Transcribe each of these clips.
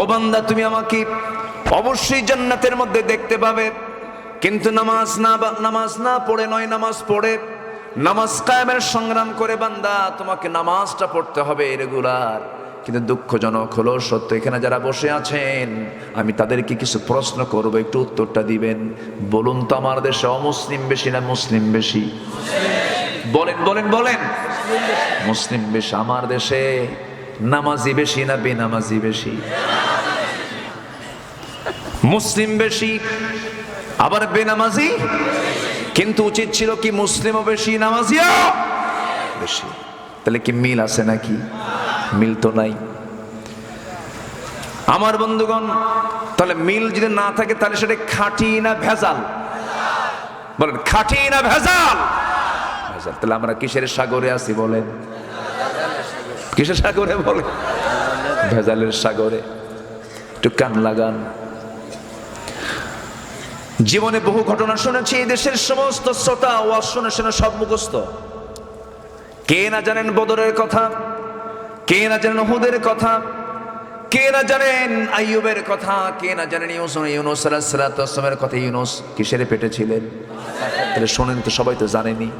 ও বান্দা, তুমি আমাকে অবশ্যই জান্নাতের মধ্যে দেখতে পাবে। কিন্তু নামাজ না নামাজ না পড়ে নয়, নামাজ পড়ে নামাজ কায়েমের সংগ্রাম করে বান্দা, তোমাকে নামাজটা পড়তে হবে রেগুলার। কিন্তু দুঃখজনক হলো, সত্য, এখানে যারা বসে আছেন, আমি তাদেরকে কিছু প্রশ্ন করব, একটু উত্তরটা দিবেন। বলুন তো আমার দেশে অমুসলিম বেশি না মুসলিম বেশি? বলেন বলেন বলেন। মুসলিম বেশি, আমার দেশে নামাজি বেশি না বেনামাজি বেশি? মুসলিম বেশি, আবার বেনামাজি? কিন্তু উচিত ছিল কি মুসলিমও বেশি, নামাজিও বেশি। তাহলে কি মিল আছে নাকি? মিল তো নাই। আমার বন্ধুগণ, তাহলে মিল যদি না থাকে, তাহলে সেটা খাঁটি না ভেজাল? বলেন, খাঁটি না ভেজাল? ভেজাল। তাহলে আমরা কিসের সাগরে আছি বলেন? কিসের সাগরে বলে ভেজালের সাগরে। একটু কান লাগান। জীবনে বহু ঘটনা শুনেছি, এই দেশের সমস্ত শ্রোতা ওয়াজ শুনে শুনে সব মুখস্থ। কে না জানেন বদরের কথা? কে না জানেন হুদের কথা? কে না জানেন আইয়ুবের কথা? কে না জানেন ইউনুস ইউনুস সালামের কথা? ইউনুস, কিসের পেটে ছিলেন? তাহলে শোনেন তো, সবাই তো জানেনি।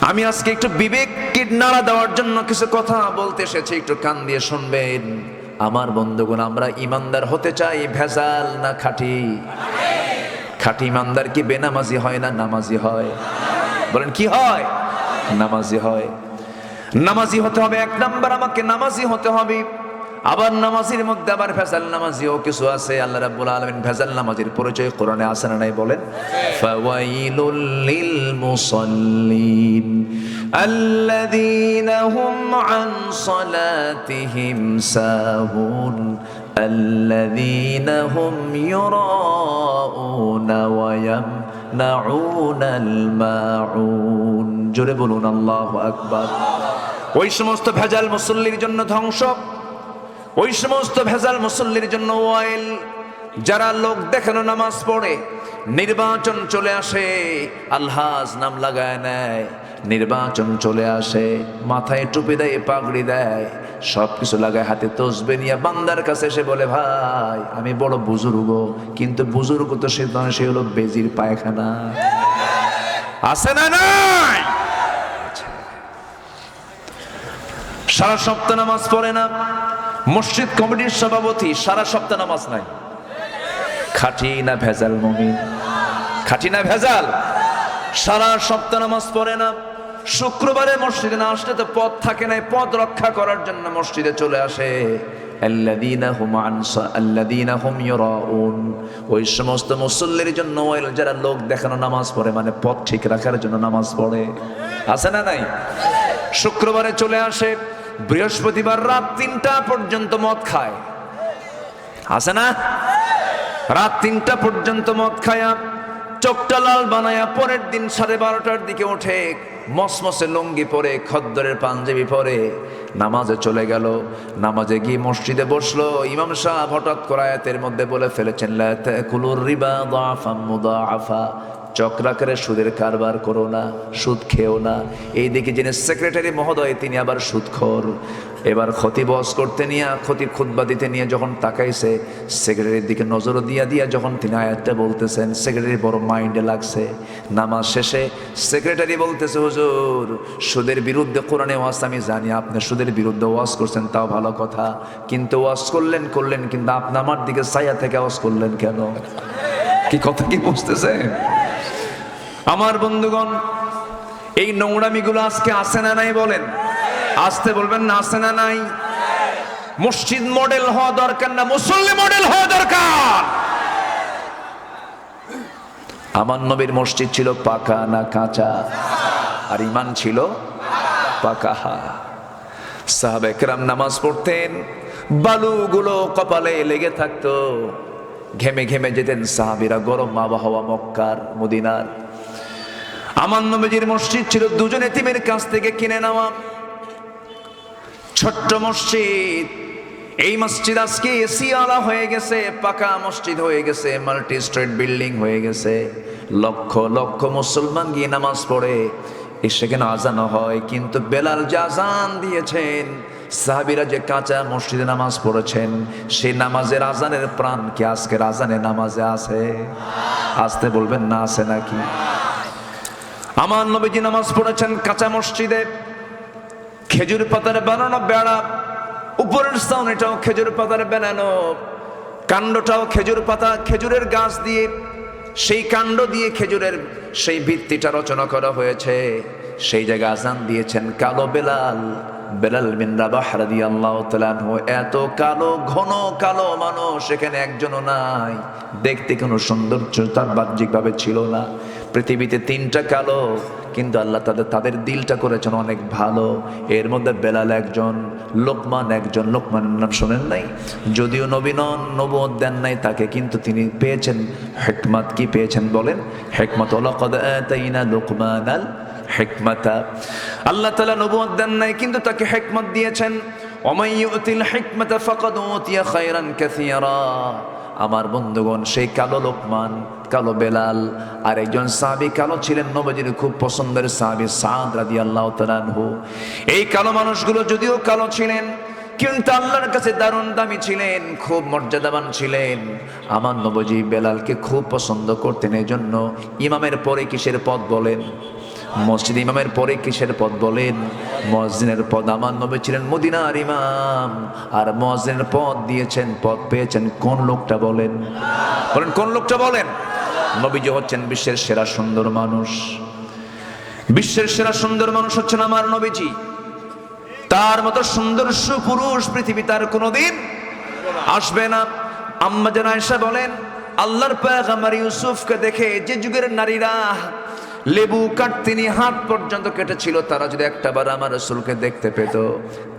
আমি আজকে একটু বিবেককে নাড়া দেওয়ার জন্য কিছু কথা বলতে এসেছি, একটু কান দিয়ে শুনবেন। আমার বন্ধুগুণ, আমরা ইমানদার হতে চাই, ভেজাল না খাটি। খাটি ইমানদার কি বেনামাজি হয় না নামাজি হয়? বলেন, কি হয়? নামাজি হয়। নামাজি হতে হবে, এক নাম্বার আমাকে নামাজি হতে হবে। আবার নামাজির মধ্যে আবার ভেজাল নামাজিও কিছু আছে আল্লাহ রাব্বুল আলামিন ভেজাল নামাজির পরিচয় কোরআনে আছে না নাই বলেন ফাওয়াইলুল লিল মুসাল্লিন الذين هم عن صلاتهم ساهون الذين هم يراءون ويمنعون الماعون জোরে বলুন আল্লাহু আকবার ওই সমস্ত ভেজাল মুসল্লির জন্য ধ্বংস ওই সমস্ত ভেজাল মুসল্লির জন্য ওয়াইল। যারা লোক দেখানো নামাজ পড়ে, নির্বাচন চলে আসে, আলহাজ নাম লাগায় নেয়, নির্বাচন চলে আসে, মাথায় টুপি দেয়, পাগড়ি দেয় সব কিছু লাগায় হাতে তসবে নিয়ে বান্দার কাছে এসে বলে, ভাই, আমি বড় বুজুর্গ, কিন্তু বুজুর্গ তো সে নয়, সে হলো বেজির পায়খানা। আছে না নাই? সারা সপ্তাহ নামাজ পড়ে না। মসজিদ কমিটির সভাপতি, সারা সপ্তাহ নামাজ নাই। খাটি না ভেজাল, মমিন? খাটি না ভেজাল? সারা সপ্তাহ নামাজ পড়ে না। শুক্রবারে মসজিদে না আসলে তো পথ থাকে না পথ রক্ষা করার জন্য মসজিদে চলে আসে। ওই সমস্ত মুসল্লির জন্য যারা লোক দেখানো নামাজ পড়ে মানে পথ ঠিক রাখার জন্য নামাজ পড়ে। আছে না নাই? শুক্রবারে চলে আসে। বৃহস্পতিবার রাত তিনটা পর্যন্ত মদ খায়। আছে না? রাত তিনটা পর্যন্ত মদ খায়া চোখটা লাল বানায়া পরের দিন সাড়ে বারোটার দিকে উঠে মসমসে লুঙ্গি পরে, খদ্দরের পাঞ্জাবি পরে নামাজে চলে গেল। নামাজে গিয়ে মসজিদে বসল। ইমাম সাহেব হঠাৎ করায়াতের মধ্যে বলে ফেলেছেন রিবা চক্রাকারে সুদের কারবার করো না, সুদ খেও না। এইদিকে যিনি সেক্রেটারি মহোদয়, তিনি আবার সুদখোর। এবার ক্ষতি বস করতে নিয়ে, ক্ষতি খুদ্া দিতে নিয়ে যখন তাকাইছে সেক্রেটারির দিকে নজর দিয়া দিয়া যখন তিনি আয়াতটা বলতেছেন সেক্রেটারি বড় মাইন্ডে লাগছে। নামাজ শেষে সেক্রেটারি বলতেছে, হুজুর, সুদের বিরুদ্ধে কোরআনে ওয়াজ আমি জানি, আপনি সুদের বিরুদ্ধে ওয়াজ করছেন, তাও ভালো কথা। কিন্তু ওয়াজ করলেন করলেন, কিন্তু আপনি আমার দিকে সাইয়া থেকে ওয়াজ করলেন কেন? কি কথা কি বুঝতেছেন? আমার বন্ধুগণ, এই নোংরামিগুলো আজকে আসে না নাই বলেন? আসতে বলবেন না, আসে না নাই? মসজিদ মডেল হওয়া দরকার না, মুসল্লি মডেল হওয়া দরকার। আমার নবীর মসজিদ ছিল পাকা না কাঁচা? আর ইমান ছিল পাকা। সাহাবেকরাম নামাজ পড়তেন, বালুগুলো কপালে লেগে থাকতো। ঘেমে ঘেমে যেতেন সাহাবিরা গরম আবহাওয়া মক্কার, মদিনার। আমার নবীজির মসজিদ ছিল দুজন এতিমের কাছ থেকে কিনে নেওয়া। ছোট্ট মসজিদ। এই মসজিদ আজকে এসি আলা হয়ে গেছে, পাকা মসজিদ হয়ে গেছে মাল্টি স্ট্রিট বিল্ডিং হয়ে গেছে। লক্ষ লক্ষ মুসলমান গিয়ে নামাজ পড়ে সেখানে আজানো হয়? কিন্তু বেলাল যে আজান দিয়েছেন, সাহাবিরা যে কাঁচা মসজিদে নামাজ পড়েছেন, সেই নামাজের আজানের প্রাণ কি আজকের আজানের নামাজে আছে? আসতে বলবেন না, আছে নাকি? আমার নবীজি নামাজ পড়েছেন কাঁচা মসজিদে, খেজুর পাতার বানানো বেড়া, উপরের সাউনিটাও খেজুর পাতার বানানো, কাণ্ডটাও খেজুর পাতা, খেজুরের গাছ দিয়ে, সেই কাণ্ড দিয়ে খেজুরের সেই ভিত্তিটা রচনা করা হয়েছে। সেই জায়গায় আজান দিয়েছেন কালো বেলাল বেলাল বিন রাবাহ রাদিয়াল্লাহু তাআলা এত কালো, ঘন, কালো মানুষ এখানে একজনও নাই। দেখতে কোনো সৌন্দর্য তার বাহ্যিকভাবে ছিল না। পৃথিবীতে তিনটা কালো, কিন্তু আল্লাহ তাদের তাদের দিলটা করেছেন অনেক ভালো। এর মধ্যে বেলাল একজন, লোকমান একজন, লোকমানের নাম শোনেন নাই? যদিও নবীনন নবদ দেন নাই তাকে, কিন্তু তিনি পেয়েছেন হেকমাত। কি পেয়েছেন বলেন? হেকমত ওলাকদ আতাইনা লোকমান আল হেকমাতা। আল্লাহ তালা নবুয়ত দেন নাই, কিন্তু তাকে হেকমত দিয়েছেন। আমার বন্ধুগণ, সেই কালো লোকমান কালো বেলাল আর একজন সাহাবি কালো ছিলেন, নবজির খুব পছন্দের সাহাবি সাদ রাদি আল্লাহ তালানহু এই কালো মানুষগুলো যদিও কালো ছিলেন, কিন্তু আল্লাহর কাছে দারুণ দামি ছিলেন, খুব মর্যাদাবান ছিলেন। আমার নবজি বেলালকে খুব পছন্দ করতেন এই জন্য ইমামের পরে কিসের পদ বলেন? মসজিদ ইমামের পরে কিসের পদ বলেন? মসজিদের পদ, আমার নবী ছিলেন মদিনার ইমাম, আর মসজিদের পদ দিয়েছেন, পদ পেয়েছেন কোন লোকটা বলেন? বলেন, কোন লোকটা বলেন? নবীজি হচ্ছেন বিশ্বের সেরা সুন্দর মানুষ। বিশ্বের সেরা সুন্দর মানুষ হচ্ছেন আমার নবীজি। তার মতো সুন্দর সুপুরুষ পৃথিবী তার কোনোদিন আসবে না। আম্মা যেন বলেন, আল্লাহর পায়গাম্বার ইউসুফকে দেখে যে যুগের নারীরা লেবু কাট তিনি হাত পর্যন্ত কেটেছিল, তারা যদি একটা বার আমার রসুলকে দেখতে পেত,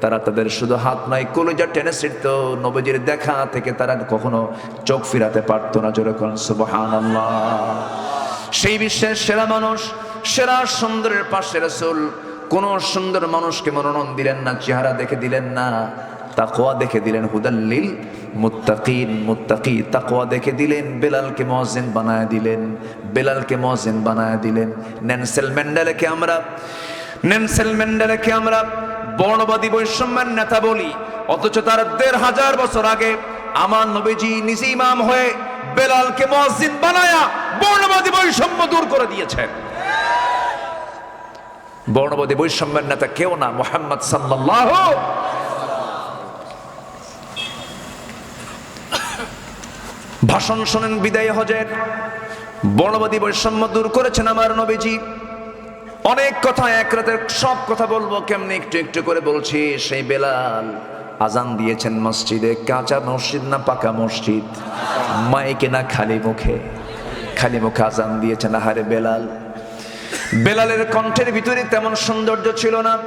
তারা তাদের শুধু হাত নয়, কলেজা টেনে ছিড়ত। নবজির দেখা থেকে তারা কখনো চোখ ফিরাতে পারতো না, জোরে সুবহান সেই বিশ্বের সেরা মানুষ, সেরা সুন্দরের পাশে রসুল, কোন সুন্দর মানুষকে মনোনয়ন দিলেন না, চেহারা দেখে দিলেন না। তাকোয়া দেখে দিলেন হুদাল্লিল, মুত্তাকিন, মুত্তাকি তাকোয়া দেখে দিলেন, বেলালকে মজিন বানায় দিলেন, বেলালকে মজিন বানায় দিলেন। নেনসেল ম্যান্ডেলকে আমরা, নেনসেল ম্যান্ডেলকে আমরা বর্ণবাদী বৈষম্যের নেতা বলি। অথচ তার দেড় হাজার বছর আগে আমার নবীজি নিজে ইমাম হয়ে বেলালকে মসজিদ বানায়া বর্ণবাদী বৈষম্য দূর করে দিয়েছেন। বর্ণবাদী বৈষম্যের নেতা কেউ না, মোহাম্মদ সাল্লাল্লাহু ভাষণ শোনেন বিদায় হজের। বর্ণবাদী বৈষম্য দূর করেছেন আমার নবীজি। অনেক কথা এক রাতের সব কথা বলব, কেমনি একটু একটু করে বলছি। সেই বেলাল আজান দিয়েছেন মসজিদে, কাঁচা মসজিদ না পাকা মসজিদ? মাইকে না খালি মুখে। খালি মুখে আজান দিয়েছেন, আহারে বেলাল। বেলালের কণ্ঠের ভিতরে তেমন সৌন্দর্য ছিল না।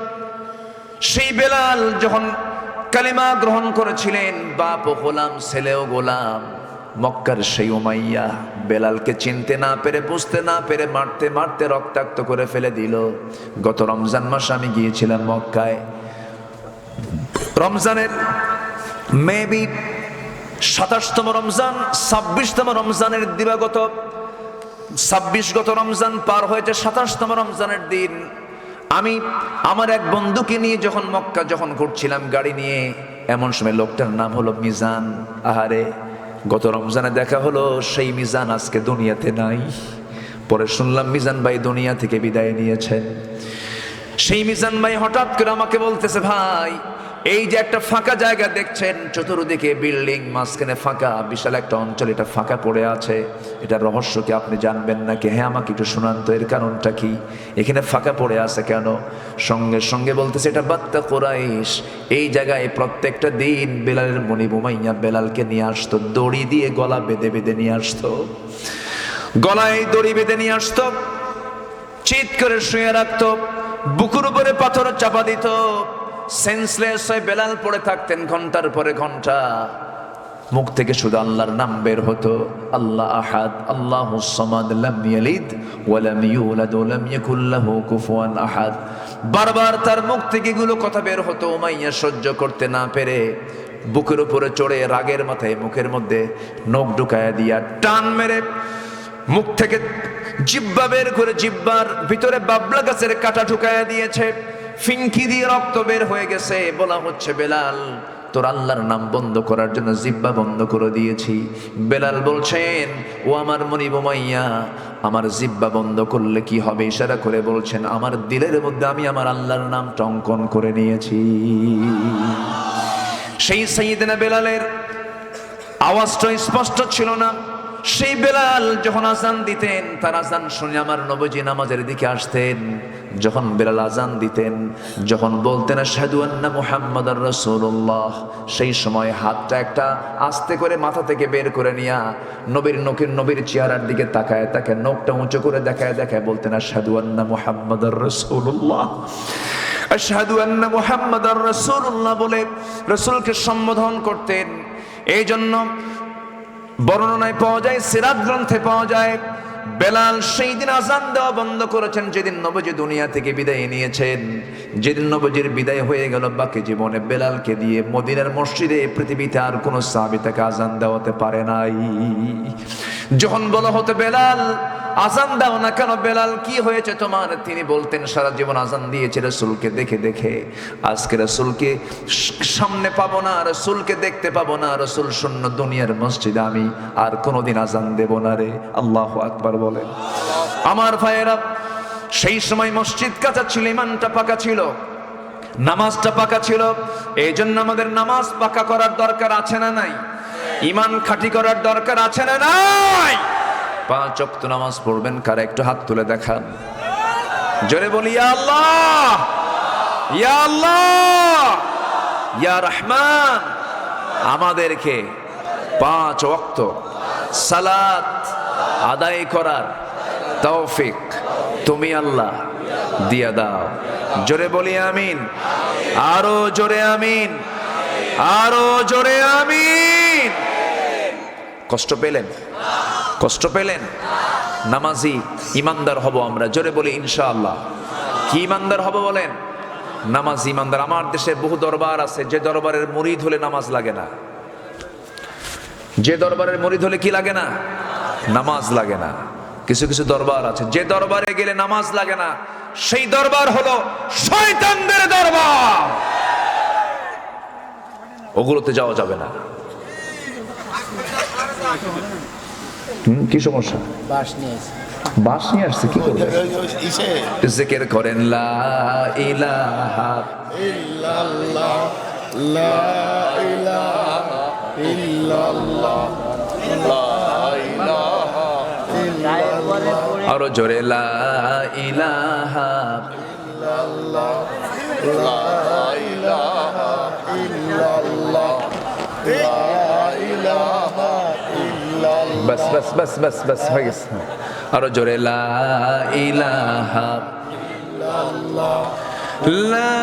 সেই বেলাল যখন কালিমা গ্রহণ করেছিলেন, বাপ ও গোলাম ছেলেও গোলাম মক্কার সেই উমাইয়া বেলালকে চিনতে না পেরে, বুঝতে না পেরে মারতে মারতে রক্তাক্ত করে ফেলে দিল। গত রমজান মাসে আমি গিয়েছিলাম মক্কায়। রমজানের মেবি সাতাশতম রমজান, ছাব্বিশতম রমজানের দিবাগত ছাব্বিশ গত রমজান পার হয়েছে সাতাশতম রমজানের দিন। আমি আমার এক বন্ধুকে নিয়ে যখন মক্কা যখন ঘুরছিলাম গাড়ি নিয়ে, এমন সময় লোকটার নাম হলো মিজান। আহারে গত রমজানে দেখা হলো, সেই মিজান আজকে দুনিয়াতে নাই। পরে শুনলাম, মিজান ভাই দুনিয়া থেকে বিদায় নিয়েছেন। সেই মিজান ভাই হঠাৎ করে আমাকে বলতেছে, ভাই এই যে একটা ফাঁকা জায়গা দেখছেন, চতুর্দিকে বিল্ডিং, মাঝখানে ফাঁকা, বিশাল একটা অঞ্চল, এটা ফাঁকা পড়ে আছে। এটা রহস্য কি আপনি জানবেন না কি হ্যাঁ আমাকে একটু শোনান তো, এর কারণটা কি? এখানে ফাঁকা পড়ে আছে কেন? সঙ্গে সঙ্গে বলতেছে, এটা বাত্তা কোরাইশ। এই জায়গায় প্রত্যেকটা দিন বেলালের মণি বোমাইয়া বেলালকে নিয়ে আসতো, দড়ি দিয়ে গলা বেঁধে বেঁধে নিয়ে আসতো। গলায় দড়ি বেঁধে নিয়ে আসতো, চিৎ করে শুয়ে রাখতো, বুকুর উপরে পাথর চাপা দিত। সেন্সলেস হয়ে বেলাল পড়ে থাকতেন ঘণ্টার পরে ঘণ্টা। মুখ থেকে শুধু আল্লাহর নাম বের হতো। আল্লাহ আহাদ আল্লাহ আহাদ। বারবার তার মুখ থেকে এগুলো কথা বের হতো। উমাইয়া সহ্য করতে না পেরে বুকের উপরে চড়ে রাগের মাথায় মুখের মধ্যে নখ ঢুকায়া দিয়া টান মেরে মুখ থেকে জিব্বা বের করে জিব্বার ভিতরে বাবলা গাছের কাটা ঢুকায়া দিয়েছে। ফিঙ্কি দিয়ে রক্ত বের হয়ে গেছে। বলা হচ্ছে, বেলাল, তোর আল্লাহর নাম বন্ধ করার জন্য জিব্বা বন্ধ করে দিয়েছি। বেলাল বলছেন, ও আমার মনিব মাইয়া আমার জিব্বা বন্ধ করলে কি হবে? ইশারা করে বলছেন, আমার দিলের মধ্যে আমি আমার আল্লাহর নাম টঙ্কন করে নিয়েছি। সেই সাইদিনা বেলালের আওয়াজটা স্পষ্ট ছিল না। সেই বেলাল যখন আজান দিতেন, তার আজান শুনে আমার নবজি নামাজের দিকে আসতেন। যখন বেলাল আজান দিতেন, যখন বলতেন সাধু আন্না মুহাম্মদ রসুল্লাহ সেই সময় হাতটা একটা আস্তে করে মাথা থেকে বের করে নিয়া নবীর নখের নবীর চেহারার দিকে তাকায় তাকে নখটা উঁচু করে দেখায় দেখায় বলতেন সাধু আন্না মুহাম্মদ রসুল্লাহ আশহাদু আন্না মুহাম্মাদার রাসূলুল্লাহ বলে রাসূলকে সম্বোধন করতেন। এই জন্য বর্ণনায় পাওয়া যায় সিরাত গ্রন্থে পাওয়া যায়। বেলাল সেই দিন আজান দেওয়া বন্ধ করেছেন, যেদিন নবজি দুনিয়া থেকে বিদায় নিয়েছেন। যেদিন নবজির বিদায় হয়ে গেল, বাকি জীবনে বেলালকে দিয়ে মদিনার মসজিদে পৃথিবীতে আর কোনো সাহাবী তাকে আজান দেওয়াতে পারে নাই। যখন বলা হতো, বেলাল, আজান দাও না কেন বেলাল, কি হয়েছে তোমার? তিনি বলতেন, সারা জীবন আজান দিয়েছে রসুলকে দেখে দেখে। আজকে রসুলকে সামনে পাবো না, রসুলকে দেখতে পাবো না। রসুল শূন্য দুনিয়ার মসজিদে আমি আর কোনোদিন আজান দেব না রে। আল্লাহ আকবার বলেন আমার ভাইয়েরা, সেই সময় মসজিদ কাঁচা ছিল, ইমানটা পাকা ছিল, নামাজটা পাকা ছিল এই জন্য আমাদের নামাজ পাকা করার দরকার আছে না নাই? ইমান খাঁটি করার দরকার আছে না নাই? পাঁচ অক্ত নামাজ পড়বেন, কার একটু হাত তুলে দেখান। জোরে বলি আল্লাহ! ইয়া আল্লাহ! ইয়া রহমান! আমাদেরকে পাঁচ অক্ত সালাত আদায় করার তৌফিক তুমি আল্লাহ দিয়া দাও। জোরে বলি আমিন। আরও জোরে আমিন। আরও জোরে আমিন। কষ্ট পেলেন? কষ্ট পেলেন? নামাজি, ইমানদার হব আমরা। জোরে বলি ইনশাআল্লাহ। কি ইমানদার হব বলেন? নামাজ, ইমানদার। আমার দেশে বহু দরবার আছে, যে দরবারের মুরিদ হলে নামাজ লাগে না। যে দরবারের মুরিদ হলে কি লাগে না? নামাজ লাগে না। কিছু কিছু দরবার আছে। যে দরবারে গেলে নামাজ লাগে না সেই দরবার হলো শয়তানদের দরবার। ওগুলোতে যাওয়া যাবে না। হুম, কি সমস্যা? বাস নিয়ে বাস নিয়ে আসছে কি করবে? ইসে। করেন লা ইলাহা ইল্লাল্লাহ লা ইলাহা ইল্লাল্লাহ। আরও জোরে, লা ইলাহা লা ইলাহা ইল্লাল্লাহ। লা ইলাহা ইল্লাল্লাহ বাস বাস বাস বাস বাস, হয়ে গেছে। আরও জোরে, লা ইলাহা লা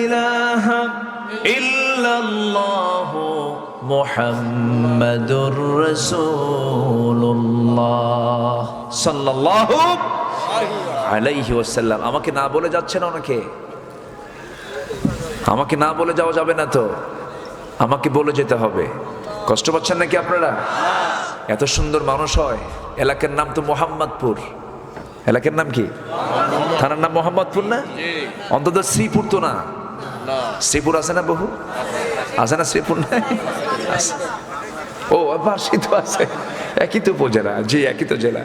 ইলাহা ইল্লাল্লাহ। মুহাম্মাদুর আলাইহি ওয়াসাল্লাম আমাকে না বলে যাচ্ছে না অনেকে? আমাকে না বলে যাওয়া যাবে না তো? আমাকে বলে যেতে হবে। কষ্ট পাচ্ছেন নাকি আপনারা? এত সুন্দর মানুষ হয়। এলাকার নাম তো মোহাম্মদপুর। এলাকার নাম কি? থানার নাম মোহাম্মদপুর না? অন্তত শ্রীপুর তো না। শ্রীপুর আছে না বহু? আছে না শ্রীপুর না আছে। ও বার্ষি তো আছে। একই তো উপজেলা, জি, একই তো জেলা।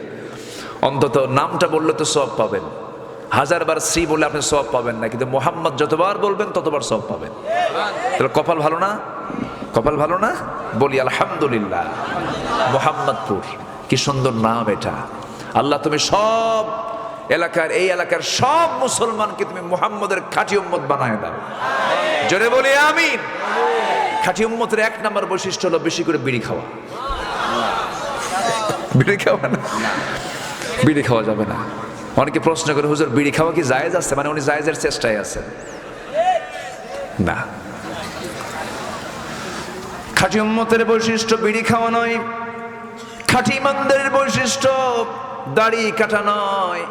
অন্তত নামটা বললে তো সব পাবেন। হাজারবার শ্রী বলে আপনি সব পাবেন না, কিন্তু মোহাম্মদ যতবার বলবেন, ততবার সব পাবেন। তাহলে কপাল ভালো না? কপাল ভালো না? বলি, আলহামদুলিল্লাহ। মোহাম্মদপুর, কি সুন্দর নাম এটা। আল্লাহ, তুমি সব এলাকার, এই এলাকার সব মুসলমানকে তুমি মোহাম্মদের খাঁটি উম্মত বানায় দাও। জোরে বলি, আমিন। খাঁটি উম্মতের এক নম্বর বৈশিষ্ট্য হলো বেশি করে বিড়ি খাওয়া। বিড়ি খাওয়া না। বিড়ি খাওয়া যাবে না। অনেকে প্রশ্ন করে, হুজুর, বিড়ি খাওয়া কি জায়েজ আছে? মানে উনি জায়েজের চেষ্টায় আছেন। না। খাঁটি উম্মতের বৈশিষ্ট্য বিড়ি খাওয়া নয়। খাঁটি ইমানদারের বৈশিষ্ট্য দাড়ি কাটা নয়।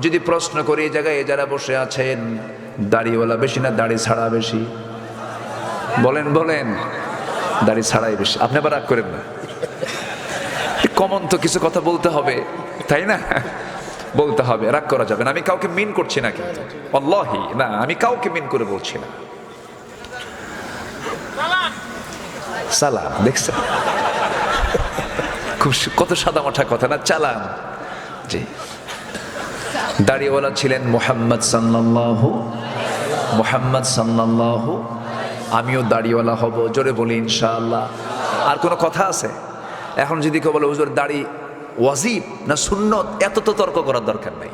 যদি প্রশ্ন করি, এই জায়গায় যারা বসে আছেন, দাড়িওয়ালা বেশি না, দাড়ি ছাড়া বেশি? বলেন বলেন। দাড়ি ছাড়াই বেশি। আপনি আবার রাগ করেন না। কমন তো কিছু কথা বলতে হবে, তাই না? বলতে হবে, রাগ করা যাবে না। আমি কাউকে মিন করছি না কিন্তু। অল্লাহি না, আমি কাউকে মিন করে বলছি না। সালাম, দেখছেন? খুব কত সাদা মাঠা কথা না? চালান। জি। দাড়িওয়ালা ছিলেন মোহাম্মদ সাল্লাল্লাহু মোহাম্মদ সাল্লাল্লাহু আমিও দাড়িওয়ালা হব, জোরে বলি ইনশাআল্লাহ। আর কোনো কথা আছে? এখন যদি কেউ বলে, হুজুর, দাড়ি ওয়াজিব না সুন্নত? এত তো তর্ক করার দরকার নেই।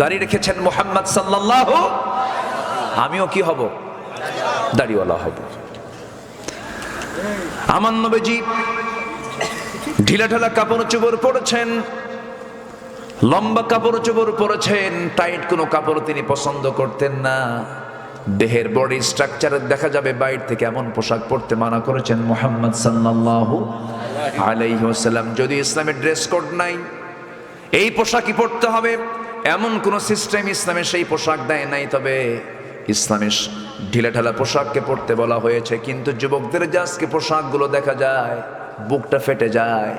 দাড়ি রেখেছেন মোহাম্মদ সাল্লাল্লাহু আমিও কি হব? দাড়িওয়ালা হব। আমার নবীজি ঢিলা ঢালা কাপড় চোপড় পরেছেন, লম্বা কাপড় চোপড় পরেছেন, টাইট কোনো কাপড় তিনি পছন্দ করতেন না। দেহের বডি স্ট্রাকচার দেখা যাবে, বাইর থেকে এমন পোশাক পরতে মানা করেছেন মোহাম্মদ সাল্লাল্লাহু আলাইহি ওয়াসাল্লাম। যদি ইসলামের ড্রেস কোড নাই, এই পোশাকই পরতে হবে। এমন কোন সিস্টেম ইসলামে সেই পোশাক দেয় নাই, তবে ইসলামের ঢিলা ঢালা পোশাককে পরতে বলা হয়েছে। কিন্তু যুবকদের যে আজকে পোশাকগুলো দেখা যায়, বুকটা ফেটে যায়,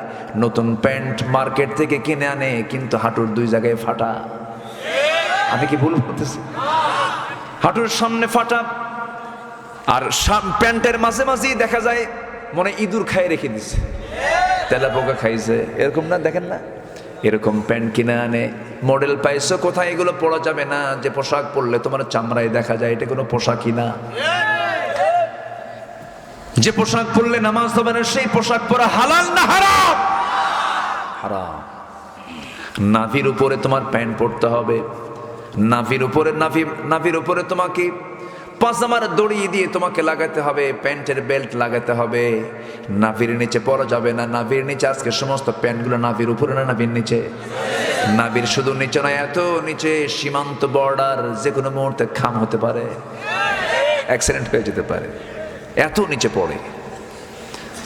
নতুন প্যান্ট মার্কেট থেকে কিনে আনে, কিন্তু হাঁটুর দুই জায়গায় ফাটা। আমি কি ভুল বলতেছি? হাঁটুর সামনে ফাটা, আর প্যান্টের মাঝে মাঝেই দেখা যায়, মনে ইঁদুর খাই রেখে দিছে। তেলা পোকা খাইছে। এরকম না? দেখেন না? এরকম প্যান্ট কিনে আনে। মডেল পাইছো কোথায়? এগুলো পরা যাবে না। যে পোশাক পরলে তোমার চামড়ায় দেখা যায়, এটা কোনো পোশাকই না। যে পোশাক পরলে নামাজ হবে না, সেই পোশাক পরা হালাল না হারাম? হারাম। নাভির উপরে তোমার প্যান্ট পরতে হবে। নাভির উপরে, নাভি, নাভির উপরে তোমাকে পাজামার দড়ি দিয়ে তোমাকে লাগাতে হবে, প্যান্টের বেল্ট লাগাতে হবে। নাভির নিচে পরা যাবে না, নাভির নিচে আজকে সমস্ত প্যান্টগুলো নাভির উপরে না নাভির নিচে? নাভির শুধু নিচে নয়, এত নিচে সীমান্ত বর্ডার যে কোনো মুহূর্তে খাম হতে পারে অ্যাক্সিডেন্ট হয়ে যেতে পারে, এত নিচে পড়ে।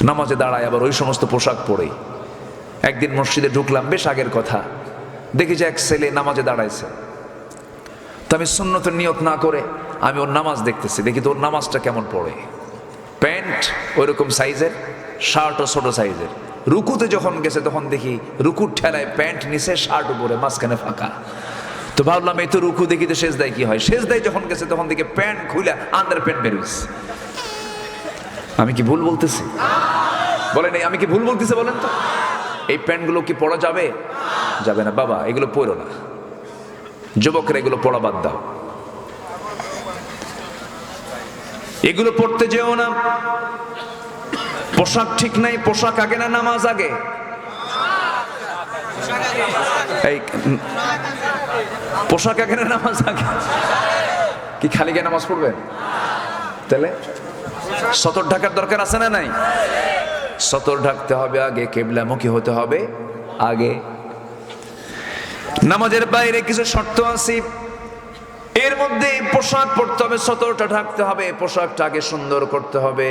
নামাজে দাঁড়ায় আবার ওই সমস্ত পোশাক পরে। একদিন মসজিদে ঢুকলাম, বেশ আগের কথা। দেখি যে এক ছেলে নামাজে দাঁড়াইছে। তো আমি সুন্নতের নিয়ত না করে আমি ওর নামাজ দেখতেছি, দেখি তো ওর নামাজটা কেমন পড়ে। প্যান্ট ওইরকম সাইজের শার্টও ছোট সাইজের। রুকুতে যখন গেছে তখন দেখি রুকুর ঠেলায় প্যান্ট নিচে, শার্ট উপরে, মাঝখানে ফাঁকা। তো ভাবলাম এই তো রুকু দেখি তো শেষ দেয় কি হয়। শেষ দেয় যখন গেছে তখন দেখি প্যান্ট খুলে আন্ডার প্যান্ট বেরোইছে আমি কি ভুল বলতেছি? বলেন আমি কি ভুল বলতেছি বলেন তো? এই প্যান্টগুলো কি পরা যাবে? যাবে না। বাবা, এগুলো পরো না। যুবকরা এগুলো পড়া বাদ দাও। এগুলো পড়তে যেও না। পোশাক ঠিক নাই, পোশাক আগে না নামাজ আগে? পোশাক আগে না নামাজ আগে? কি খালি গিয়ে নামাজ পড়বেন তাহলে? সতর ঢাকার দরকার আছে না নাই? সতর ঢাকতে হবে আগে, কেবলামুখী হতে হবে আগে। নামাজের বাইরে কিছু শর্ত আছে। এর মধ্যে পোশাক পরতে হবে সতরটা ঢাকতে হবে, পোশাকটাকে সুন্দর করতে হবে।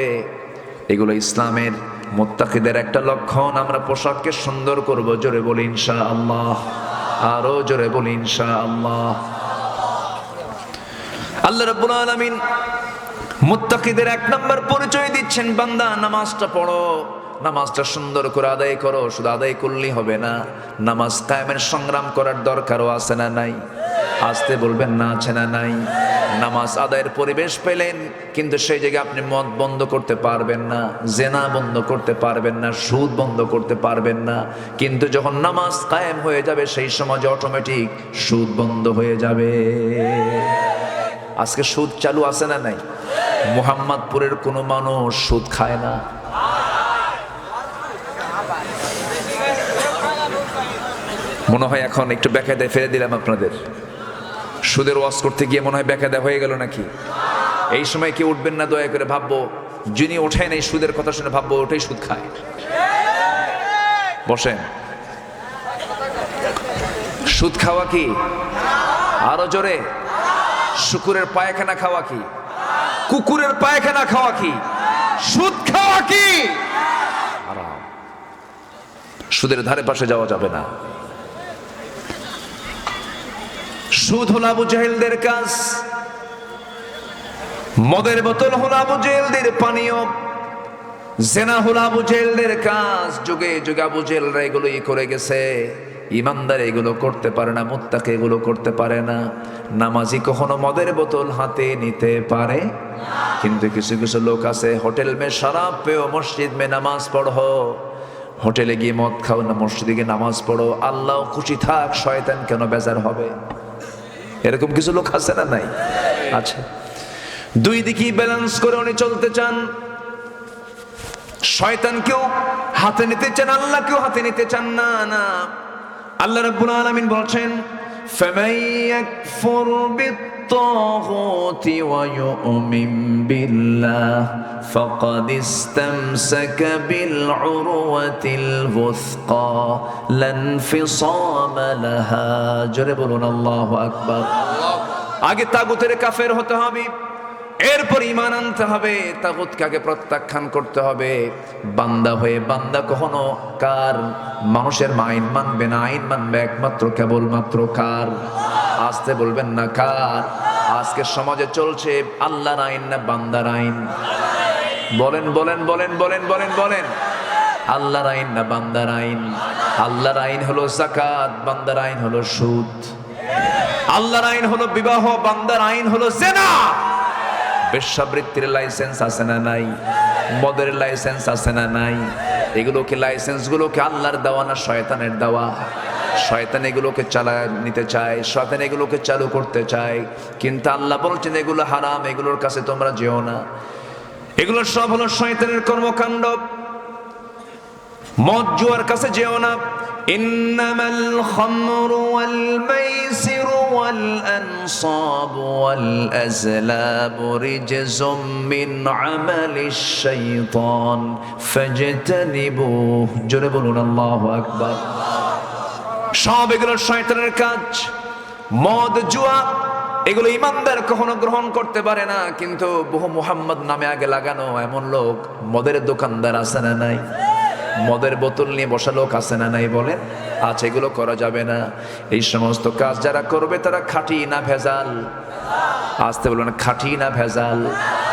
এগুলো ইসলামের মোত্তাকিদের একটা লক্ষণ। আমরা পোশাককে সুন্দর করব, জোরে বলি ইনশা আল্লাহ আরও জোরে বলি ইনশা আল্লাহ আল্লাহ রাব্বুল আলামিন মুত্তাকিদের এক নম্বর পরিচয় দিচ্ছেন, বান্দা, নামাজটা পড়ো। নামাজটা সুন্দর করে আদায় করো, শুধু আদায় করলেই হবে না, নামাজ কায়েমের সংগ্রাম করার দরকারও আছে না নাই? আসতে বলবেন না আছে না নাই? নামাজ আদায়ের পরিবেশ পেলেন, কিন্তু সেই জায়গায় আপনি মদ বন্ধ করতে পারবেন না, জেনা বন্ধ করতে পারবেন না, সুদ বন্ধ করতে পারবেন না, কিন্তু যখন নামাজ কায়েম হয়ে যাবে, সেই সমাজে অটোমেটিক সুদ বন্ধ হয়ে যাবে। আজকে সুদ চালু আছে না নাই? মোহাম্মদপুরের কোনো মানুষ সুদ খায় না। মনে হয় এখন একটু বেকায়দায় ফেলে দিলাম আপনাদের। সুদের ওয়াজ করতে গিয়ে মনে হয় বেকায়দা হয়ে গেল নাকি? এই সময় কি উঠবেন না দয়া করে ভাববো, যিনি ওঠেন এই সুদের কথা শুনে ভাববো ওটাই সুদ খায়। বসেন। সুদ খাওয়া কি? আরও জোরে। শুকুরের পায়খানা খাওয়া কি? কুকুরের পায়খানা খাওয়া কি? সুদ খাওয়া কি। সুদের ধারে পাশে যাওয়া যাবে না। সুদ হলো আবু জাহেলদের কাজ। মদের বোতল হলো আবু জেহেলদের পানীয়। জেনা হলো আবু জেহেলদের কাজ। যুগে যুগে আবু জেহেলরা এগুলোই করে গেছে। ইমানদার এগুলো করতে পারে না, মুত্তাকে এগুলো করতে পারে না। নামাজি কখনো মদের বোতল হাতে নিতে পারে। কিন্তু কিছু কিছু লোক আছে, হোটেল মে শরাব পেও, মসজিদ মে নামাজ পড়ো। হোটেলে গিয়ে মদ খাও না, মসজিদে গিয়ে নামাজ পড়ো। আল্লাহ খুশি থাক, শয়তান কেন বেজার হবে? এরকম কিছু লোক আছে না নাই? আছে। দুই দিকে ব্যালেন্স করে উনি চলতে চান। শয়তানকেও হাতে নিতে চান আল্লাহকেও হাতে নিতে চান। না না। আল্লাহ রাব্বুল আলামিন বলছেন فَمَن يَكْفُرْ بِالطَّاغُوتِ وَيُؤْمِن بِاللَّهِ فَقَدِ اسْتَمْسَكَ بِالْعُرْوَةِ الْوُثْقَى لَا انفِصَامَ لَهَا জোরে বলুন আল্লাহু আকবার আগে তাগুতের কাফের হতে হবে এরপর ইমান আনতে হবে, তাগুতকে আগে প্রত্যাখ্যান করতে হবে। বান্দা হয়ে বান্দা কখনো কার মানুষের আইন মানবে না, আইন মানবে একমাত্র, কেবলমাত্র কার? আসতে বলবেন না, কার? আজকে সমাজে চলছে আল্লাহর আইন না বান্দার আইন? বলেন বলেন বলেন বলেন বলেন বলেন। আল্লাহর আইন না বান্দার আইন? আল্লাহর আইন হলো জাকাত বান্দার আইন হলো সুদ। আল্লাহর আইন হলো বিবাহ, বান্দার আইন হলো জেনা। বেশ্যাবৃত্তির লাইসেন্স আছে না নাই? মদের লাইসেন্স আছে না নাই? এগুলোকে লাইসেন্সগুলোকে আল্লাহর দেওয়া না শয়তানের দেওয়া? শয়তান এগুলোকে চালায় নিতে চায়, শয়তান এগুলোকে চালু করতে চায়। কিন্তু আল্লাহ বলছেন, এগুলো হারাম, এগুলোর কাছে তোমরা যেও না। এগুলো সব হলো শয়তানের কর্মকাণ্ড। মদ জুয়ার কাছে যেও না। ইন্নামাল খামরু ওয়াল মাইসিরু আজলাবু রিজসুম মিন আমালিশ শাইতান ফাজতানিবুহ জোরে বলুন, আল্লাহু আকবার। সব এগুলো শয়তানের কাজ। মদ, জুয়া, এগুলো ইমানদার কখনো গ্রহণ করতে পারে না, কিন্তু বহু মুহাম্মদ নামে আগে লাগানো এমন লোক মদের দোকানদার আছে না নাই? মদের বোতল নিয়ে বসা লোক আছে না নাই বলেন? আচ্ছা এগুলো করা যাবে না। এই সমস্ত কাজ যারা করবে তারা খাঁটি না ভেজাল। আসতে বলবেন খাঁটি না ভেজাল।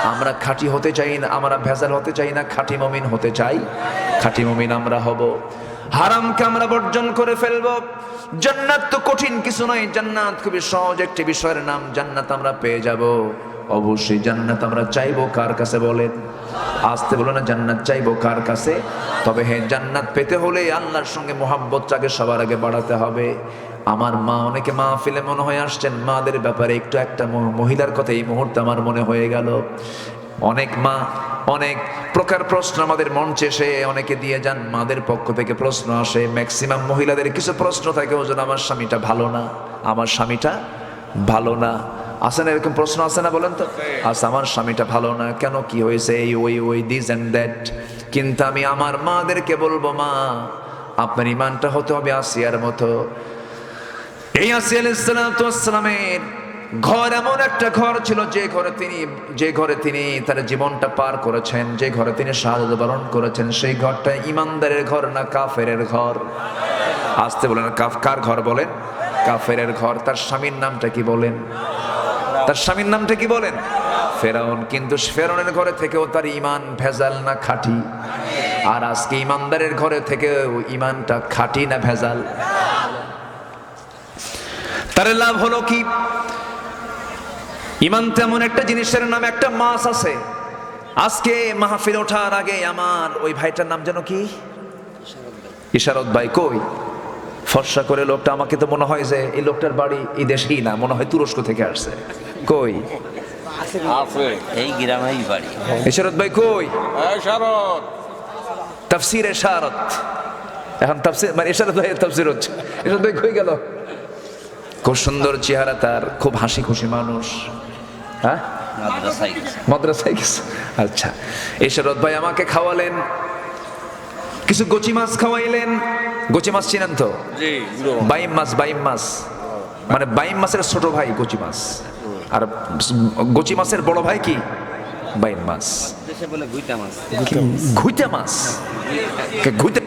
আমরা খাঁটি হতে চাই না, আমরা ভেজাল হতে চাই না, খাঁটি মমিন হতে চাই। খাঁটি মমিন আমরা হব। হারামকে আমরা বর্জন করে ফেলব। জান্নাত তো কঠিন কিছু নয়। জান্নাত খুবই সহজ একটি বিষয়ের নাম, জান্নাত আমরা পেয়ে যাব। অবশ্যই জান্নাত আমরা চাইব কার কাছে বলেন? আসতে বলো না, জান্নাত চাইব কার কাছে? তবে হ্যাঁ জান্নাত পেতে হলে আল্লাহর সঙ্গে মোহাব্বতটাকে সবার আগে বাড়াতে হবে। আমার মা অনেকে মা ফেলে মনে হয়ে আসছেন, মাদের ব্যাপারে একটু একটা মহিলার কথা এই মুহূর্তে আমার মনে হয়ে গেল। অনেক মা, অনেক প্রকার প্রশ্ন আমাদের মঞ্চে এসে অনেকে দিয়ে যান, মাদের পক্ষ থেকে প্রশ্ন আসে। ম্যাক্সিমাম মহিলাদের কিছু প্রশ্ন থাকে ওজন আমার স্বামীটা ভালো না, আমার স্বামীটা ভালো না। আসে না এরকম প্রশ্ন আসে না বলেন তো? আচ্ছা আমার স্বামীটা ভালো না। কেন কি হয়েছে? এই, ওই ওই দিস অ্যান্ড দ্যাট কিন্তু আমি আমার মাদেরকে বলব, মা, আপনার ইমানটা হতে হবে আসিয়ার মতো। এই আসিয়া ঘর এমন একটা ঘর ছিল, যে ঘরে তিনি, যে ঘরে তিনি তার জীবনটা পার করেছেন, যে ঘরে তিনি শাহাদ বরণ করেছেন, সেই ঘরটা ইমানদারের ঘর না কাফেরের ঘর? আসতে বলেন, কাফ, কার ঘর বলেন? কাফেরের ঘর। তার স্বামীর নামটা কি বলেন? তার স্বামীর নামটা কি বলেন? ফেরাউন। কিন্তু ফেরাউনের ঘরে থেকেও তার ইমান ভেজাল না খাঁটি। আর আজকে ইমানদারের ঘরে থেকেও ইমানটা খাঁটি না ভেজাল। তার লাভ হলো কি? ইমান তেমন একটা জিনিসের নাম একটা মাছ আছে। আজকে মাহফিল ওঠার আগে আমার ওই ভাইটার নাম যেন কি? ইশারত ভাই কই? ফর্সা করে লোকটা, আমাকে তো মনে হয় যে এই লোকটার বাড়ি এই দেশেই না, মনে হয় তুরস্ক থেকে আসছে। কই? আছে। এই গ্রামেই বাড়ি। ইশারত ভাই কই? এই শারদ। তাফসির এশারত। এখন তাফসির মানে এশারত ভাই তাফসির হচ্ছে। এশারত ভাই কই গেল? খুব সুন্দর চেহারা তার খুব হাসি খুশি মানুষ। হ্যাঁ? মাদ্রাসায় গেছে। আচ্ছা। এশারত ভাই আমাকে খাওয়ালেন। কিছু গচি মাছ খাওয়াইলেন। গচি মাছ চিনেন তো? বাইম মাছ বাইম মাছ। মানে বাইম মাছের ছোট ভাই গচি মাছ। আর গচি মাছের বড় ভাই কি? বাইন মাছ। ঘুইতে মাছ। ঘুইটা মাছ। ঘুইটা